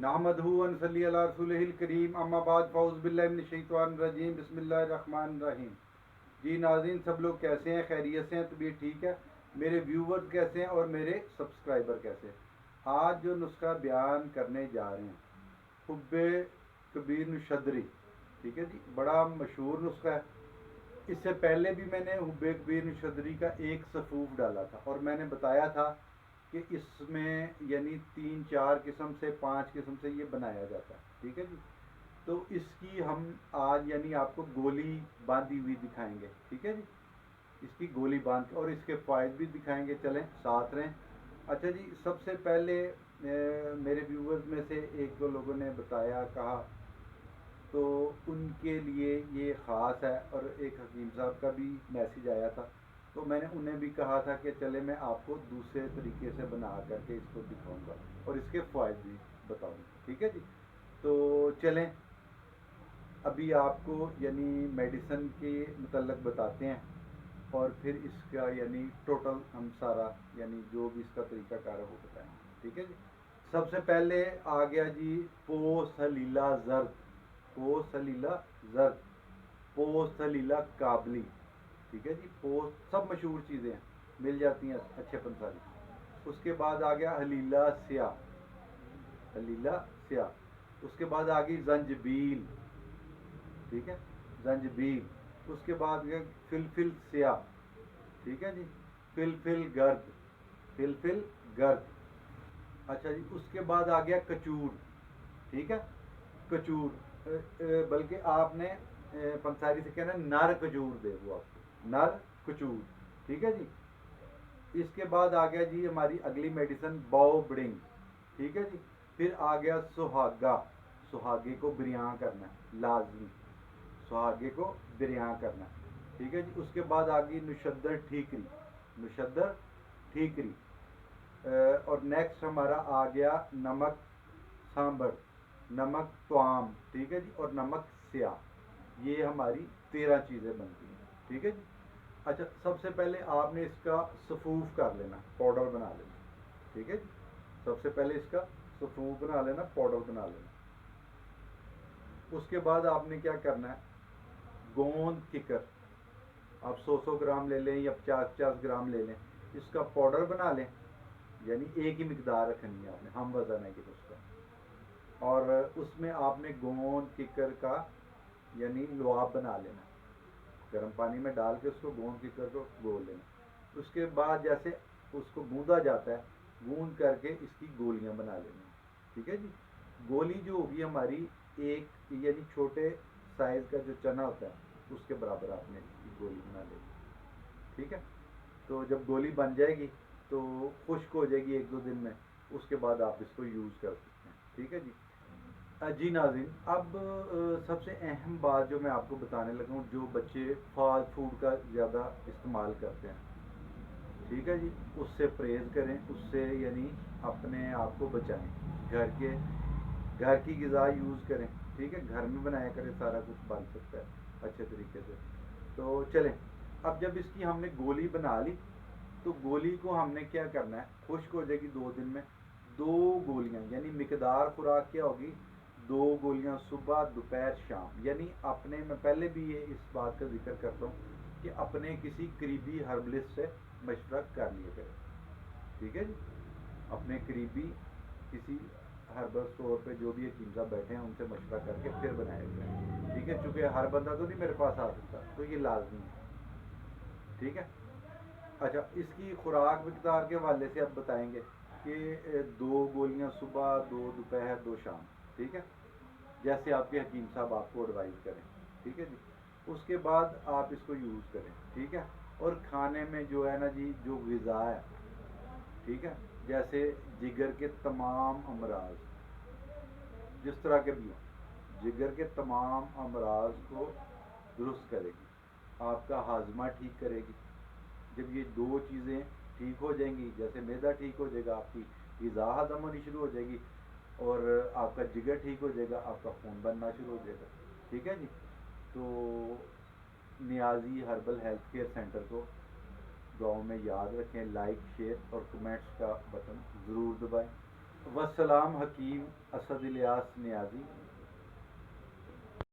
نحمدہ ونصلی علی رسولہ الکریم اما بعد فوز باللہ من الشیطان الرجیم، بسم اللہ الرحمن الرحیم۔ جی ناظرین، سب لوگ کیسے ہیں؟ خیریت سے ہیں؟ طبیعت ٹھیک ہے؟ میرے ویورز کیسے ہیں اور میرے سبسکرائبر کیسے ہیں؟ آج جو نسخہ بیان کرنے جا رہے ہیں، حب کبیر نشدری ٹھیک ہے جی؟ بڑا مشہور نسخہ ہے۔ اس سے پہلے بھی میں نے حب کبیر نشدری کا ایک صفوف ڈالا تھا اور میں نے بتایا تھا کہ اس میں یعنی تین چار قسم سے پانچ قسم سے یہ بنایا جاتا ہے، ٹھیک ہے جی؟ تو اس کی ہم آج یعنی آپ کو گولی باندھی ہوئی دکھائیں گے، ٹھیک ہے جی؟ اس کی گولی باندھ اور اس کے فائد بھی دکھائیں گے، چلیں ساتھ رہیں۔ اچھا جی سب سے پہلے میرے ویورز میں سے ایک دو لوگوں نے بتایا، کہا، تو ان کے لیے یہ خاص ہے اور ایک حکیم صاحب کا بھی میسیج آیا تھا۔ تو میں نے انہیں بھی کہا تھا کہ چلے میں آپ کو دوسرے طریقے سے بنا کر کے اس کو دکھاؤں گا اور اس کے فوائد بھی بتاؤں گا۔ ٹھیک ہے جی؟ تو چلیں۔ ابھی آپ کو یعنی میڈیسن کے متعلق بتاتے ہیں اور پھر اس کا یعنی ٹوٹل ہم سارا یعنی جو بھی اس کا طریقہ کار ہے وہ بتائیں۔ گے ٹھیک ہے جی؟ سب سے پہلے آ گیا جی پوس حلیلہ زرد۔ پوس حلیلہ زرد۔ پوس حلیلہ کابلی۔ ٹھیک ہے جی؟ پوسٹ سب مشہور چیزیں ہیں، مل جاتی ہیں اچھے پنساری۔ اس کے بعد آ گیا حلیلہ سیاہ۔ حلیلہ سیاہ۔ اس کے بعد آ گئی زنجبیل۔ ٹھیک ہے؟ زنجبیل۔ اس کے بعد گیا فلفل سیاہ۔ ٹھیک ہے جی؟ فلفل گرد فلفل گرد اچھا جی اس کے بعد آ گیا کچور۔ ٹھیک ہے؟ کچور۔ بلکہ آپ نے پنساری سے کہنا نر کچور دے، وہ آپ۔ نر کچور، ٹھیک ہے جی؟ اس کے بعد آ گیا جی ہماری اگلی میڈیسن باؤ بڑنگ ٹھیک ہے جی؟ پھر آ گیا سہاگا، سہاگے کو بریاں کرنا، لازمی، سہاگے کو بریاں کرنا، ٹھیک ہے جی؟ اس کے بعد آ گئی نشدر ٹھیکری نشدر ٹھیکری اور نیکسٹ ہمارا آ گیا نمک سانبر نمک توام، ٹھیک ہے جی؟ اور نمک سیاہ، یہ ہماری تیرہ چیزیں بنتی ہیں، ٹھیک ہے جی؟ اچھا سب سے پہلے آپ نے اس کا صفوف کر لینا پاؤڈر بنا لینا، ٹھیک ہے؟ سب سے پہلے اس کا صفوف بنا لینا پاؤڈر بنا لینا۔ اس کے بعد آپ نے کیا کرنا ہے؟ گوند ککر آپ سو سو گرام لے لیں یا پچاس پچاس گرام لے لیں، اس کا پاؤڈر بنا لیں۔ یعنی ایک ہی مقدار رکھنی ہے آپ نے، ہم وزن ہے کہ اس کا۔ اور اس میں آپ نے گوند ککر کا یعنی لواب بنا لینا۔ گرم پانی میں ڈال کے اس کو گوند کی کر کو گول لینا اس کے بعد جیسے اس کو گوندا جاتا ہے، گوند کر کے اس کی گولیاں بنا لینی ٹھیک ہے جی؟ گولی جو ہوگی ہماری ایک یعنی چھوٹے سائز کا جو چنا ہوتا ہے، اس کے برابر آپ نے گولی بنا لینی ٹھیک ہے؟ تو جب گولی بن جائے گی تو خشک ہو جائے گی ایک دو دن میں، اس کے بعد آپ اس کو یوز کر سکتے ہیں۔ ٹھیک ہے جی؟ جی ناظرین، اب سب سے اہم بات جو میں آپ کو بتانے لگا ہوں، جو بچے فاسٹ فوڈ کا زیادہ استعمال کرتے ہیں، ٹھیک ہے جی؟ اس سے پرہیز کریں، اس سے یعنی اپنے آپ کو بچائیں، گھر کے، گھر کی غذا یوز کریں، ٹھیک ہے؟ گھر میں بنایا کریں سارا کچھ بن سکتا ہے، اچھے طریقے سے۔ تو چلیں، اب جب اس کی ہم نے گولی بنا لی، تو گولی کو ہم نے کیا کرنا ہے؟ خشک ہو جائے گی دو دن میں، دو گولیاں یعنی مقدار خوراک کیا ہوگی؟ دو گولیاں صبح، دوپہر، شام۔ یعنی اپنے، میں پہلے بھی یہ اس بات کا ذکر کرتا ہوں کہ اپنے کسی قریبی ہربلسٹ سے مشورہ کر لیا کرے ٹھیک ہے جی؟ اپنے قریبی کسی ہربل اسٹور پہ جو بھی حکیم صاحب بیٹھے ہیں، ان سے مشورہ کر کے پھر بنایا جائے ٹھیک ہے؟ چونکہ ہر بندہ تو نہیں میرے پاس آ سکتا، تو یہ لازمی ہے۔ ٹھیک ہے؟ اچھا اس کی خوراک مقدار کے حوالے سے اب بتائیں گے کہ دو گولیاں صبح، دو دوپہر، دو شام۔ ٹھیک ہے؟ جیسے آپ کے حکیم صاحب آپ کو ایڈوائز کریں، ٹھیک ہے جی؟ اس کے بعد آپ اس کو یوز کریں، ٹھیک ہے؟ اور کھانے میں جو ہے نا جی جو غذا ہے، ٹھیک ہے؟ جیسے جگر کے تمام امراض، جس طرح کے بھی ہوں، جگر کے تمام امراض کو درست کرے گی، آپ کا ہاضمہ ٹھیک کرے گی۔ جب یہ دو چیزیں ٹھیک ہو جائیں گی، جیسے میدا ٹھیک ہو جائے گا، آپ کی غذا ہضم ہونی شروع ہو جائے گی اور آپ کا جگر ٹھیک ہو جائے گا، آپ کا خون بننا شروع ہو جائے گا۔ ٹھیک ہے جی؟ تو Niazi herbal health care centre کو گاؤں میں یاد رکھیں، لائک، شیئر اور کمنٹس کا بٹن ضرور دبائیں۔ وسلام حکیم اسد الیاس نیازی۔